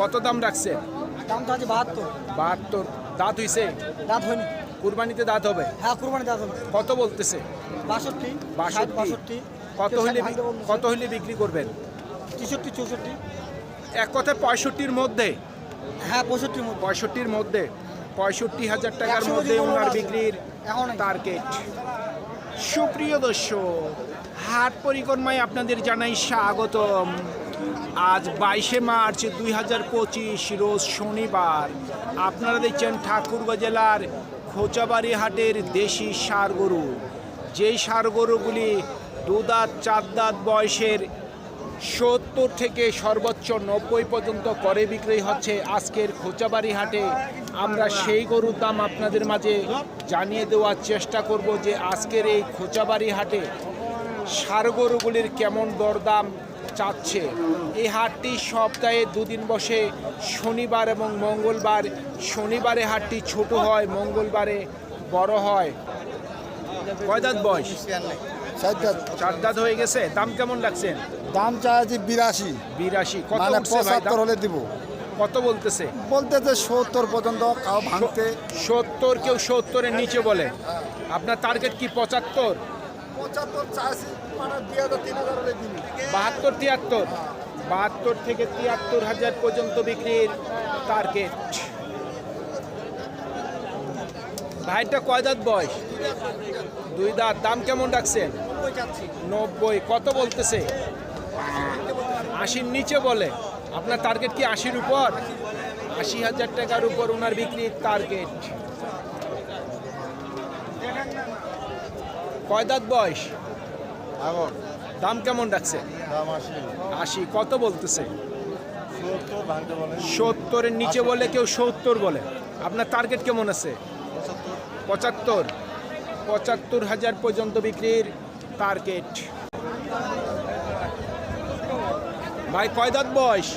কত দাম রাখছে? দামটা আছে বাহাত্তর। বাহাত্তর। দাঁত হইছে? দাঁত হয়নি। কুরবানিতে দাঁত হবে? হ্যাঁ কুরবানি দাঁত হবে। কত বলতেছে? বাষট্টি ষাট, বাষট্টি। কত হইলে। কত হইলে বিক্রি করবেন? তেষট্টি চৌষট্টি। এক কথায় পঁয়ষট্টির মধ্যে? হ্যাঁ পঁয়ষট্টির মধ্যে। পঁয়ষট্টির মধ্যে? পঁয়ষট্টি হাজার টাকার মধ্যে ওনার বিক্রির। টার্গেট সুপ্রিয় দর্শক হাট পরিক্রমায় আপনাদের জানাই স্বাগতম। আজ বাইশে মার্চ দুই হাজার পঁচিশ, রোজ শনিবার। আপনারা দেখছেন ঠাকুরগাঁ জেলার খোঁচাবাড়ি হাটের দেশি সার গরু যেই সার গরুগুলি দু দাঁত চার দাঁত বয়সের সত্তর থেকে সর্বোচ্চ নব্বই পর্যন্ত করে বিক্রি হচ্ছে আজকের খোঁচাবাড়ি হাটে আমরা সেই গরুর দাম আপনাদের মাঝে জানিয়ে দেওয়ার চেষ্টা করব যে আজকের এই খোঁচাবাড়ি হাটে সার গরুগুলির কেমন দরদাম চাচ্ছে। এই হাটটি সপ্তাহে দুদিন বসে শনিবার এবং মঙ্গলবার। শনিবারে হাটটি ছোট হয় মঙ্গলবারে বড় হয়। কয় দাঁত বয়স? চার দাঁত। হয়ে গেছে। দাম কেমন লাগছেন দাম চাইছি বিরাশি। বিরাশি। কত মানে পঁচাত্তর হলে দিব। কত বলতেছে? বলতে যে সত্তর পর্যন্ত ভাঙতে। সত্তর কেউ সত্তরের নিচে বলে। আপনার টার্গেট কি পঁচাত্তর? মানে বাহাত্তর, তিয়াত্তর। বাহাত্তর থেকে তিয়াত্তর হাজার পর্যন্ত বিক্রির টার্গেট ভাইটা কয় দাঁত বয়স? দুই দাঁত। দাম কেমন রাখছেন? নব্বই। কত বলতেছে? আশির নিচে বলে। আপনার টার্গেট কি আশির উপর? আশি হাজার টাকার উপর ওনার বিক্রির টার্গেট কয় দাঁত বয়স? দাম কেমন রাখছে? আশি। কত বলতেছে? সত্তরের নিচে বলে কেউ সত্তর বলে। আপনার টার্গেট কেমন আছে? পঁচাত্তর। পঁচাত্তর। হাজার পর্যন্ত বিক্রির টার্গেট ভাই কয় দাঁত বয়স?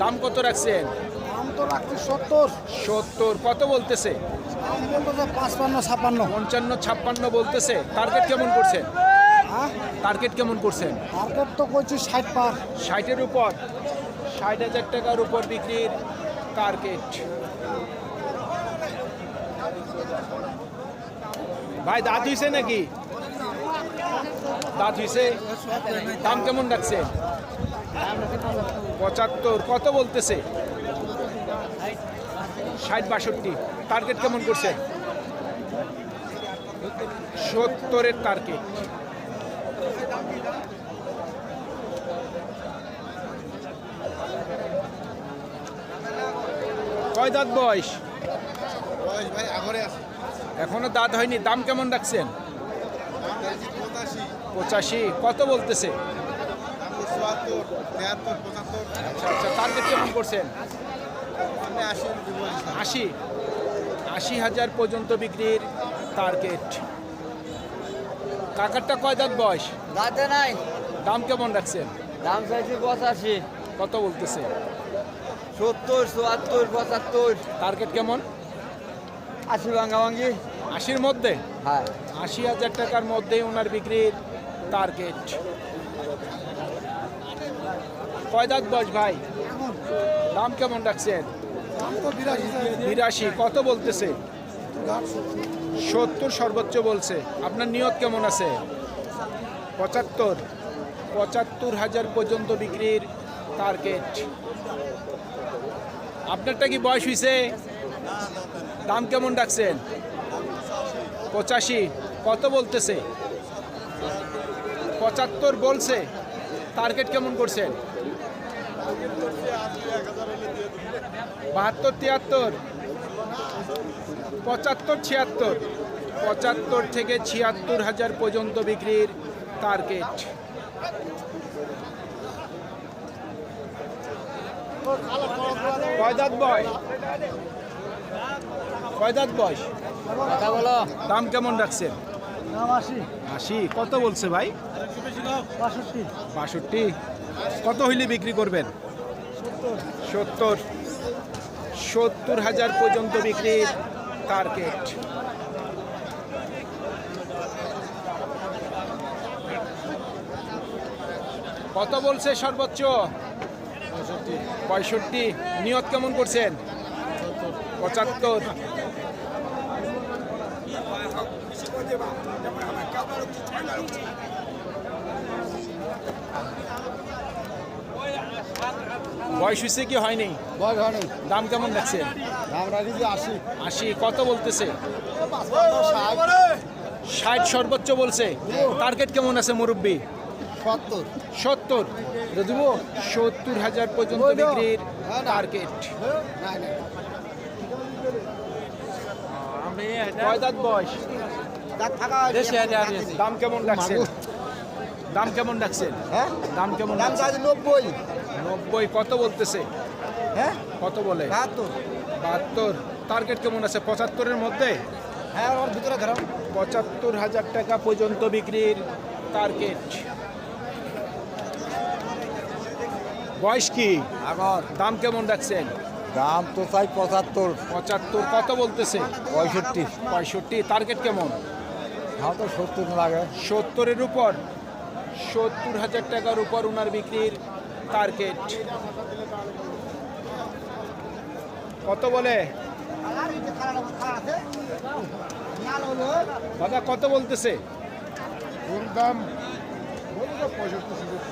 দাম কত রাখছেন? দাম তো রাখছি সত্তর। সত্তর কত বলতেছে? পাঁচপান্ন ছাপ্পান্ন পঞ্চান্ন ছাপ্পান্ন বলতেছে। টার্গেট কেমন করছেন? হ্যাঁ? টার্গেট কেমন করছেন? তো করছি ষাট পার। ষাটের উপর। ষাট হাজার টাকার উপর বিক্রির টার্গেট ভাই দাঁত হইছে নাকি? দাঁত হইছে? দাম কেমন ডাকছে পঁচাত্তর কত বলতেছে? ষাট বাষট্টি। টার্গেট কেমন করছে? সত্তরের টার্গেট কয় দাঁত বয়স? এখনও দাঁত হয়নি দাম কেমন রাখছেন? পঁচাশি। কত বলতেছে? আচ্ছা আচ্ছা টার্গেট কেমন করছেন? আশি আশি আশি হাজার পর্যন্ত বিক্রির টার্গেট কাকারটা কয় দাঁত বয়স? দাঁতে নাই। দাম কেমন রাখছেন? দাম চাইছি পঁচাশি। কত বলতেছে? সত্তর চুয়াত্তর পঁচাত্তর। টার্গেট কেমন? আশি ভাঙ্গা ভাঙ্গি আশির মধ্যে? হ্যাঁ। আশি হাজার টাকার মধ্যে ওনার বিক্রির টার্গেট কয় দাঁত বয়স ভাই? দাম কেমন রাখছেন? বিরাশি, কত বলতেছে? সত্তর সর্বোচ্চ বলছে। আপনার নিয়ত কেমন আছে? পঁচাত্তর। পঁচাত্তর হাজার পর্যন্ত বিক্রির টার্গেট আপনারটা কি বয়স হয়েছে দাম কেমন ডাকছেন পঁচাশি। কত বলতেছে? পঁচাত্তর বলছে। টার্গেট কেমন করছেন? বাহাত্তর তিয়াত্তর পঁচাত্তর ছিয়াত্তর। পঁচাত্তর থেকে ছিয়াত্তর হাজার পর্যন্ত বিক্রির টার্গেট কয়দাত বয়? কয়দাত বয়স দাম কেমন রাখছেন? আশি। কত বলছে ভাই? বাষট্টি। বাষট্টি। কত হইলে বিক্রি করবেন? সত্তর। সত্তর হাজার পর্যন্ত বিক্রির টার্গেট। কত বলছে সর্বোচ্চ? পঁয়ষট্টি। নিয়ত কেমন করছেন? পঁচাত্তর। বয়স হয়েছে কি হয়নি? বয় ঘরে দাম কেমন দেখছেন দাম রাখি আশি। আশি কত বলতেছে? ষাট সর্বোচ্চ বলছে। টার্গেট কেমন আছে মুরব্বী? সত্তর। সত্তর? দিব। সত্তর হাজার পর্যন্ত বিক্রির না, না। টার্গেট কয় দাঁত বয়স? দাঁত থাকা দাম কেমন ডাকছেন দাম কেমন ডাকছেন হ্যাঁ? দাম কেমন দাম? চার্জ নব্বই। নব্বই কত বলতেছে? হ্যাঁ? কত বলে? বাহাত্তর। বাহাত্তর। টার্গেট কেমন আছে? পঁচাত্তরের মধ্যে? হ্যাঁ ওর ভিতরে ধরাম পঁচাত্তর হাজার টাকা পর্যন্ত বিক্রির টার্গেট। বয়স কি? আগর। দাম কেমন রাখছেন? দাম তো চাই পঁচাত্তর। পঁচাত্তর কত বলতেছে? পঁয়ষট্টি। পঁয়ষট্টি। টার্গেট কেমন? হ্যাঁ তো সত্তর লাগে। সত্তরের উপর? সত্তর হাজার টাকার উপর ওনার বিক্রির টার্গেট। কত বলে? দাদা কত বলতেছে? দাম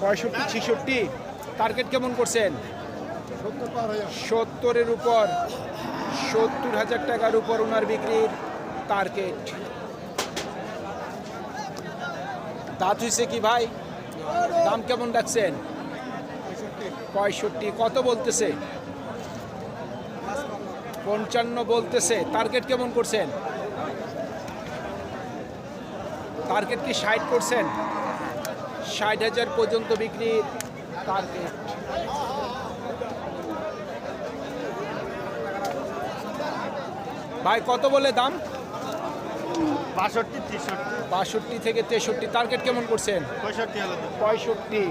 পঁয়ষট্টি ছিষট্টি। টার্গেট কেমন করছেন? সত্তরের উপর সত্তর হাজার টাকার উপর ওনার বিক্রির টার্গেট। দাঁত হয়েছে কি ভাই? দাম কেমন রাখছেন? পঁয়ষট্টি। কত বলতেছে? পঞ্চান্ন বলতেছে। টার্গেট কেমন করছেন? টার্গেট কি ষাট করছেন? ষাট হাজার পর্যন্ত বিক্রির টার্গেট। ভাই, কত বলে দাম? বাষট্টি তেষট্টি। বাষট্টি থেকে তেষট্টি। টার্গেট কেমন করছেন? পঁয়ষট্টি পঁয়ষট্টি।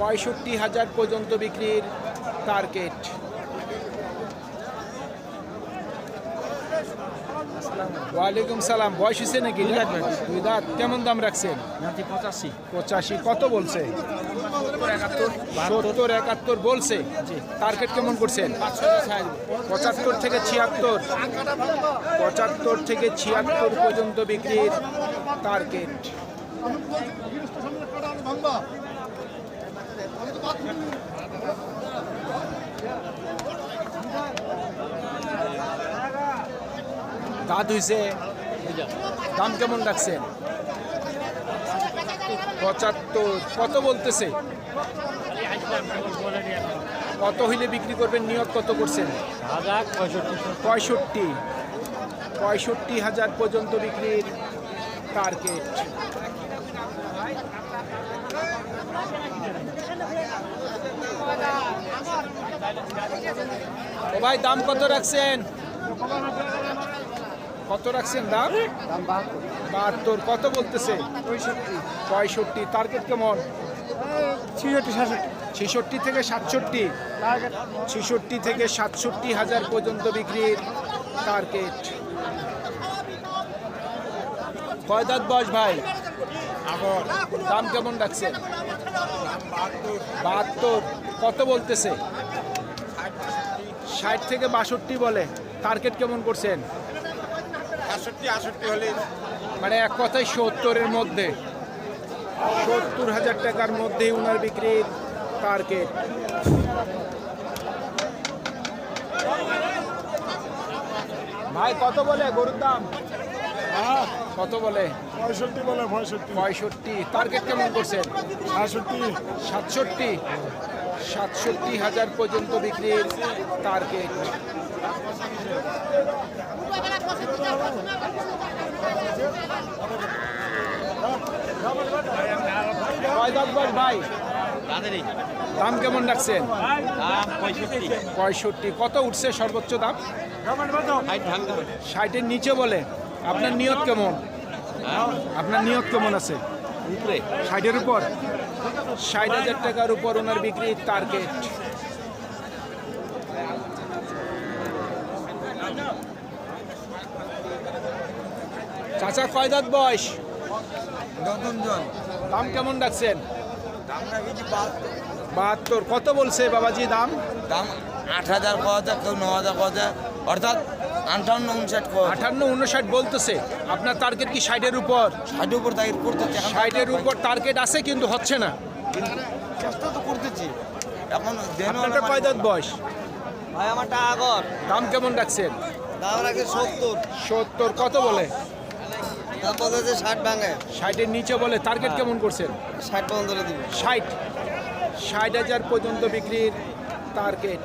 পঁয়ষট্টি হাজার পর্যন্ত বিক্রির টার্গেট ওয়ালাইকুম সালাম। বয়স হয়েছে নাকি? দুই দাঁত। কেমন দাম রাখছেন? পঁচাশি। পঁচাশি। কত বলছে? সত্তর একাত্তর বলছে। টার্গেট কেমন করছেন? পঁচাত্তর থেকে ছিয়াত্তর। পঁচাত্তর থেকে ছিয়াত্তর পর্যন্ত বিক্রির টার্গেট। দাঁত হইছে। দাম কেমন রাখছেন? পঁচাত্তর। কত বলতেছে? কত হইলে বিক্রি করবেন? নিয়ত কত করছেন? পঁয়ষট্টি। পঁয়ষট্টি হাজার পর্যন্ত বিক্রির টার্গেট ভাই, দাম কত রাখছেন? কত রাখছেন দাম? দাম বাহাত্তর। কত বলতেছে? পঁয়ষট্টি। টার্গেট কেমন? ছেষট্টি থেকে সাতষট্টি? ছেষট্টি থেকে সাতষট্টি হাজার পর্যন্ত বিক্রির টার্গেট কয় দাঁত বয়স ভাই? দাম কেমন রাখছেন বাহাত্তর। কত বলতেছে? ষাট থেকে বাষট্টি। বলে। টার্গেট কেমন করছেন? আটষট্টি আটষট্টি হলে মানে এক কথায় সত্তরের মধ্যে। সত্তর হাজার টাকার মধ্যে উনার বিক্রির টার্গেট ভাই কত বলে গরুর দাম? কত বলে? পঁয়ষট্টি বলে পঁয়ষট্টি। পঁয়ষট্টি টার্গেট কেমন করছেন? সাতষট্টি। সাতষট্টি? সাতষট্টি হাজার পর্যন্ত বিক্রির টার্গেট ভাই, দাম কেমন রাখছেন? পঁয়ষট্টি। কত উঠছে সর্বোচ্চ দাম? ষাটের নিচে বলে আপনার নিয়ত কেমন? আপনার নিয়ত কেমন আছে? উপরে। ষাটের উপর। ষাট হাজার টাকার উপর ওনার বিক্রির টার্গেট চাচা কয় দাঁত বয়স? নতুন দাম কেমন রাখেছি বাহাত্তর। কত বলছে বাবাজি দাম? দাম আট হাজার ক হাজার কেউ ন হাজার ক হাজার অর্থাৎ আটান্ন উনষাট বলতেছে। আপনার টার্গেট কি ষাটের উপর? ষাটের উপর করতেছি ষাটের উপর টার্গেট আছে কিন্তু হচ্ছে না। চেষ্টা তো করতেছি। এখন দেন আপনারটা কয় দাঁত বয়স? ভাই আমারটা আগর। দাম কেমন রাখছেন? দাম রাখে সত্তর। সত্তর কত বলে? বলতেছে ষাট ভাঙে। ষাটের নিচে বলে টার্গেট কেমন করছেন? ষাট পর্যন্ত দিব। ষাট। ষাট হাজার পর্যন্ত বিক্রির টার্গেট